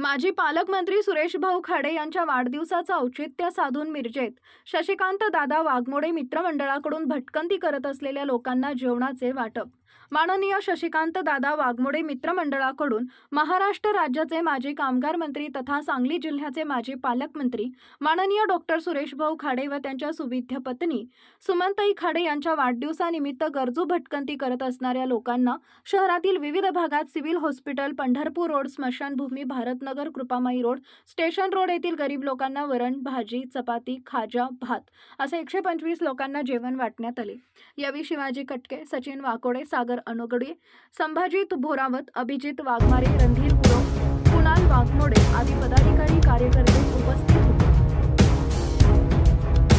माजी पालकमंत्री सुरेश भाऊ खाडे यांच्या वाढदिवसाचं औचित्य साधून मिरजेत. शशिकांत दादा वाघमोडे मित्रमंडळाकडून भटकंती करत असलेल्या लोकांना जेवणाचे वाटप माननीय शशिकांत दादा वाघमोडे मित्रमंडळाकडून महाराष्ट्र राज्याचे माजी कामगार मंत्री तथा सांगली जिल्ह्याचे माजी पालकमंत्री माननीय डॉक्टर सुरेश भाऊ खाडे व त्यांच्या सुविध्य पत्नी सुमंताई खाडे यांच्या वाढदिवसानिमित्त गरजू भटकंती करत असणाऱ्या लोकांना शहरातील विविध भागात सिव्हिल हॉस्पिटल पंढरपूर रोड स्मशानभूमी Bharatnagar Kripamai road station road येथील गरीब लोकांना वरण भाजी चपाती खाजा भात असे एकशे पंचवीस लोकांना जेवण वाटण्यात आले. यावेळी शिवाजी कटके सचिन वाकोडे सागर अनोगडे संभाजित भोरावत अभिजित वाघमारे रणधीर गुरव